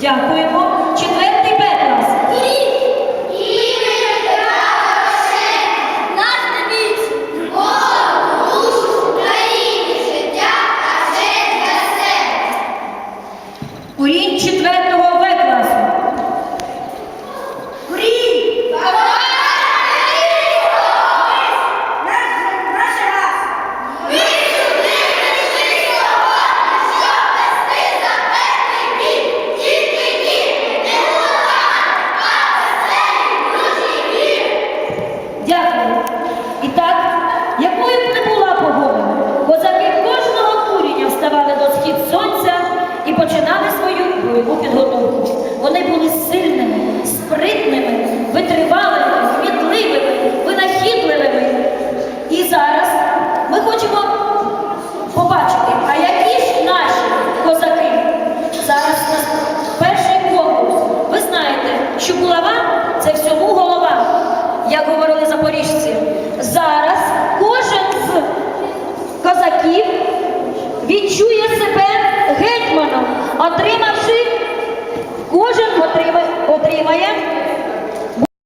Дякуємо. І так, якою б не була погода, козаки кожного куріння вставали до схід сонця і починали свою бойову підготовку. Вони були сильними, спритними, витривалими, вмітливими, винахідливими. І зараз ми хочемо побачити, а які ж наші козаки? Зараз у перший конкурс. Ви знаєте, що булава це всьому голова, як говорили запоріжці. Зараз кожен з козаків відчує себе гетьманом, отримавши, кожен отримає, отримає